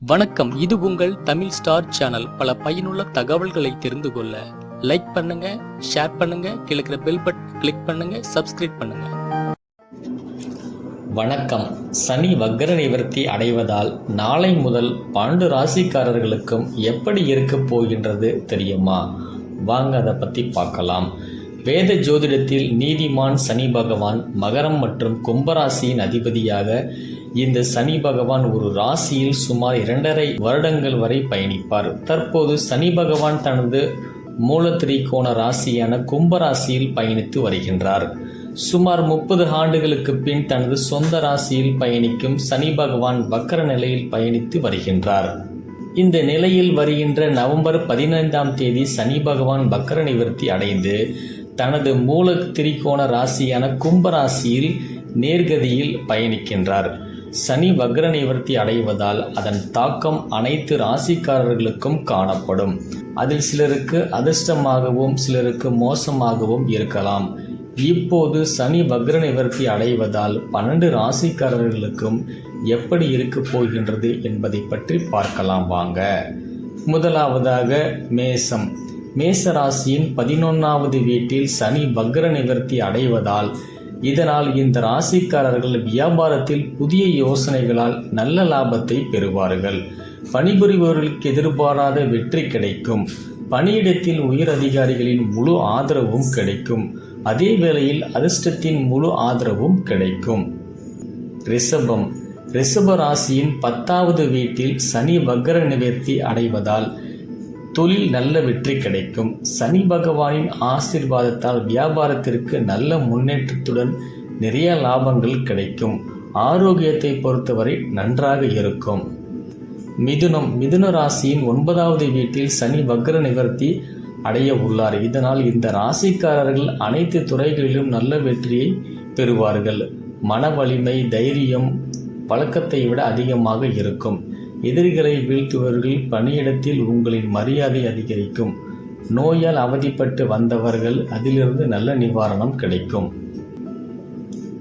வணக்கம். இது உங்கள் தமிழ் ஸ்டார் சேனல். பல பயனுள்ள தகவல்களை தெரிந்து கொள்ள லைக் பண்ணுங்க ஷேர் பண்ணுங்க கிழக்கிற பெல் பட்டன் கிளிக் பண்ணுங்க சப்ஸ்கிரைப் பண்ணுங்க. வணக்கம். சனி வக்ர நிவர்த்தி அடைவதால் நாளை முதல் பன்னெண்டு ராசிக்காரர்களுக்கும் எப்படி இருக்க போகின்றது தெரியுமா? வாங்க அதை பற்றி பார்க்கலாம். வேத ஜோதிடத்தில் நீதிமான் சனி பகவான் மகரம் மற்றும் கும்பராசியின் அதிபதியாக இந்த சனி பகவான் ஒரு ராசியில் சுமார் இரண்டரை வருடங்கள் வரை பயணிப்பார். தற்போது சனி பகவான் தனது மூல திரிகோண ராசியான கும்பராசியில் பயணித்து வருகின்றார். சுமார் முப்பது ஆண்டுகளுக்கு பின் தனது சொந்த ராசியில் பயணிக்கும் சனி பகவான் வக்கர நிலையில் பயணித்து வருகின்றார். இந்த நிலையில் வருகின்ற நவம்பர் பதினைந்தாம் தேதி சனி பகவான் வக்கர நிவர்த்தி அடைந்து தனது மூல திரிகோண ராசியான கும்பராசியில் நேர்கதியில் பயணிக்கின்றார். சனி வக்ர நிவர்த்தி அடைவதால் அதன் தாக்கம் அனைத்து ராசிக்காரர்களுக்கும் காணப்படும். அதில் சிலருக்கு அதிர்ஷ்டமாகவும் சிலருக்கு மோசமாகவும் இருக்கலாம். இப்போது சனி வக்ர நிவர்த்தி அடைவதால் பன்னெண்டு ராசிக்காரர்களுக்கும் எப்படி இருக்கப் போகின்றது என்பதை பற்றி பார்க்கலாம் வாங்க. முதலாவதாக மேசம். மேச ராசியின் பதினொன்றாவது வீட்டில் சனி வக்ர நிவர்த்தி அடைவதால் இதனால் இந்த ராசிக்காரர்கள் வியாபாரத்தில் புதிய யோசனைகளால் நல்ல லாபத்தை பெறுவார்கள். பணிபுரிபவர்களுக்கு எதிர்பாராத வெற்றி கிடைக்கும். பணியிடத்தில் உயர் அதிகாரிகளின் முழு ஆதரவும் கிடைக்கும். அதே வேளையில் அதிர்ஷ்டத்தின் முழு ஆதரவும் கிடைக்கும். ரிஷபம். ரிஷப ராசியின் பத்தாவது வீட்டில் சனி வக்ர நிவர்த்தி அடைவதால் தொழில் நல்ல வெற்றி கிடைக்கும். சனி பகவானின் ஆசீர்வாதத்தால் வியாபாரத்திற்கு நல்ல முன்னேற்றத்துடன் நிறைய லாபங்கள் கிடைக்கும். ஆரோக்கியத்தை பொறுத்தவரை நன்றாக இருக்கும். மிதுனம் மிதுன ராசியின் ஒன்பதாவது வீட்டில் சனி வக்ர நிவர்த்தி அடைய உள்ளார். இதனால் இந்த ராசிக்காரர்கள் அனைத்து துறைகளிலும் நல்ல வெற்றியை பெறுவார்கள். மன வலிமை தைரியம் பழக்கத்தை விட அதிகமாக இருக்கும். எதிரிகளை வீழ்த்துவர்கள் பணியிடத்தில் உங்களின் மரியாதை அதிகரிக்கும். நோயால் அவதிப்பட்டு வந்தவர்கள் அதிலிருந்து நல்ல நிவாரணம் கிடைக்கும்.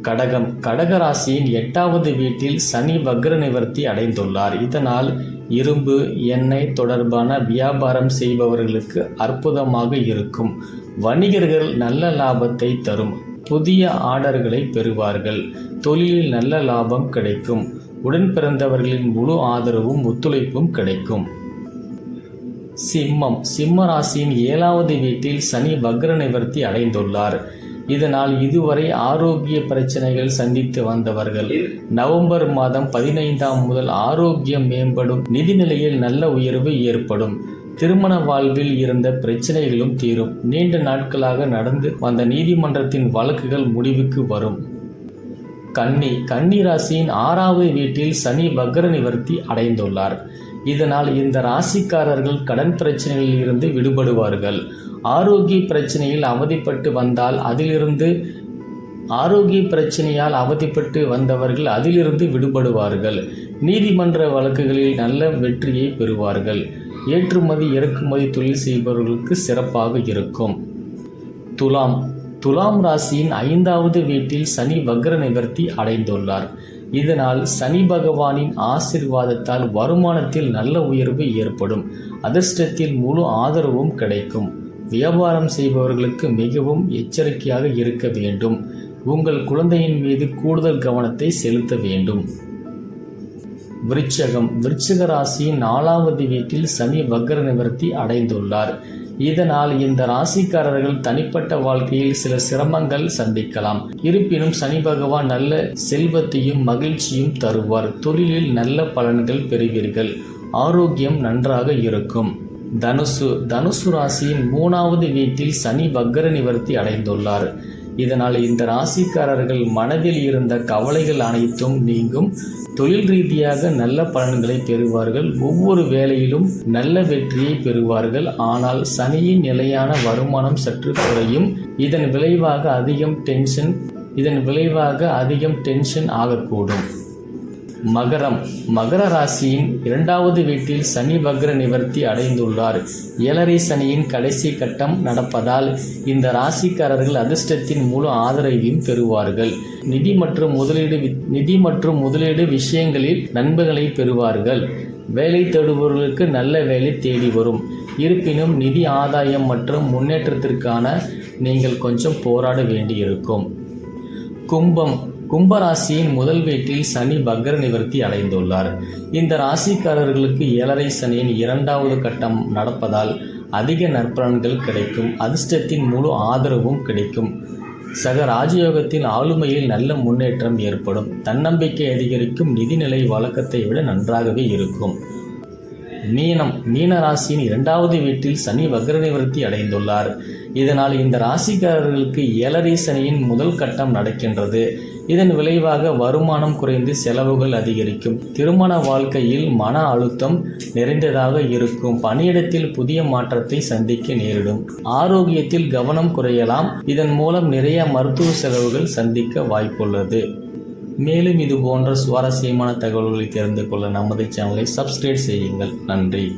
கடகம். கடகராசியின் எட்டாவது வீட்டில் சனி வக்ர நிவர்த்தி அடைந்துள்ளார். இதனால் இரும்பு எண்ணெய் தொடர்பான வியாபாரம் செய்பவர்களுக்கு அற்புதமாக இருக்கும். வணிகர்கள் நல்ல லாபத்தை தரும். புதிய ஆர்டர்களை பெறுவார்கள். தொழிலில் நல்ல லாபம் கிடைக்கும். உடன் பிறந்தவர்களின் முழு ஆதரவும் ஒத்துழைப்பும் கிடைக்கும். சிம்மம். சிம்ம ராசியின் ஏழாவது வீட்டில் சனி வக்ர நிவர்த்தி அடைந்துள்ளார். இதனால் இதுவரை ஆரோக்கிய பிரச்சனைகள் சந்தித்து வந்தவர்கள். நவம்பர் மாதம் பதினைந்தாம் முதல் ஆரோக்கியம் மேம்படும். நிதிநிலையில் நல்ல உயர்வு ஏற்படும். திருமண வாழ்வில் இருந்த பிரச்சனைகளும் தீரும். நீண்ட நாட்களாக நடந்து வந்த நீதிமன்றத்தின் வழக்குகள் முடிவுக்கு வரும். கன்னி கன்னி ராசியின் ஆறாவது வீட்டில் சனி வக்ர நிவர்த்தி அடைந்துள்ளார். இதனால் இந்த ராசிக்காரர்கள் கடன் பிரச்சனைகளில் இருந்து விடுபடுவார்கள். ஆரோக்கிய பிரச்சனையில் அவதிப்பட்டு வந்தால் அதிலிருந்து ஆரோக்கிய பிரச்சனையால் அவதிப்பட்டு வந்தவர்கள் அதிலிருந்து விடுபடுவார்கள். நீதிமன்ற வழக்குகளில் நல்ல வெற்றியை பெறுவார்கள். ஏற்றுமதி இறக்குமதி தொழில் செய்பவர்களுக்கு சிறப்பாக இருக்கும். துலாம் துலாம் ராசியின் ஐந்தாவது வீட்டில் சனி வக்ர நிவர்த்தி அடைந்துள்ளார். இதனால் சனி பகவானின் ஆசிர்வாதத்தால் வருமானத்தில் நல்ல உயர்வு ஏற்படும். அதிர்ஷ்டத்தில் முழு ஆதரவும் கிடைக்கும். வியாபாரம் செய்பவர்களுக்கு மிகவும் எச்சரிக்கையாக இருக்க வேண்டும். உங்கள் குழந்தையின் மீது கூடுதல் கவனத்தை செலுத்த வேண்டும். விருச்சகம். விருச்சக ராசியின் நாலாவது வீட்டில் சனி வக்ர நிவர்த்தி அடைந்துள்ளார். இதனால் இந்த ராசிக்காரர்கள் தனிப்பட்ட வாழ்க்கையில் சில சிரமங்கள் சந்திக்கலாம். இருப்பினும் சனி பகவான் நல்ல செல்வத்தையும் மகிழ்ச்சியும் தருவார். தொழிலில் நல்ல பலன்கள் பெறுவீர்கள். ஆரோக்கியம் நன்றாக இருக்கும். தனுசு தனுசு ராசியின் மூணாவது வீட்டில் சனி வக்கர நிவர்த்தி அடைந்துள்ளார். இதனால் இந்த ராசிக்காரர்கள் மனதில் இருந்த கவலைகள் அனைத்தும் நீங்கும். தொழில் ரீதியாக நல்ல பலன்களை பெறுவார்கள். ஒவ்வொரு வேலையிலும் நல்ல வெற்றியை பெறுவார்கள். ஆனால் சனியின் நிலையான வருமானம் சற்று குறையும். இதன் விளைவாக அதிகம் டென்ஷன் இதன் விளைவாக அதிகம் டென்ஷன் ஆகக்கூடும். மகரம். மகர ராசியின் இரண்டாவது வீட்டில் சனி வக்ர நிவர்த்தி அடைந்துள்ளார். ஏழரை சனியின் கடைசி கட்டம் நடப்பதால் இந்த ராசிக்காரர்கள் அதிர்ஷ்டத்தின் முழு ஆதரவையும் பெறுவார்கள். நிதி மற்றும் முதலீடு நிதி மற்றும் முதலீடு விஷயங்களில் நண்பர்களை பெறுவார்கள். வேலை தேடுபவர்களுக்கு நல்ல வேலை தேடி வரும். இருப்பினும் நிதி ஆதாயம் மற்றும் முன்னேற்றத்திற்கான நீங்கள் கொஞ்சம் போராட வேண்டியிருக்கும். கும்பம். கும்பராசியின் முதல் வீட்டில் சனி பக்ர நிவர்த்தி அடைந்துள்ளார். இந்த ராசிக்காரர்களுக்கு ஏழரை சனியின் இரண்டாவது கட்டம் நடப்பதால் அதிக நற்பலன்கள் கிடைக்கும். அதிர்ஷ்டத்தின் முழு ஆதரவும் கிடைக்கும். சக ராஜயோகத்தின் ஆளுமையில் நல்ல முன்னேற்றம் ஏற்படும். தன்னம்பிக்கை அதிகரிக்கும். நிதிநிலை வழக்கத்தை விட நன்றாகவே இருக்கும். மீனம் மீன ராசியின் இரண்டாவது வீட்டில் சனி வக்ர நிவர்த்தி அடைந்துள்ளார். இதனால் இந்த ராசிக்காரர்களுக்கு ஏழரை சனியின் முதல் கட்டம் நடக்கின்றது. இதன் விளைவாக வருமானம் குறைந்து செலவுகள் அதிகரிக்கும். திருமண வாழ்க்கையில் மன அழுத்தம் நிறைந்ததாக இருக்கும். பணியிடத்தில் புதிய மாற்றத்தை சந்திக்க நேரிடும். ஆரோக்கியத்தில் கவனம் குறையலாம். இதன் மூலம் நிறைய மருத்துவ செலவுகள் சந்திக்க வாய்ப்புள்ளது. மேலும் இது போன்ற சுவாரஸ்யமான தகவல்களை தெரிந்து கொள்ள நமது சேனலை சப்ஸ்கிரைப் செய்யுங்கள். நன்றி.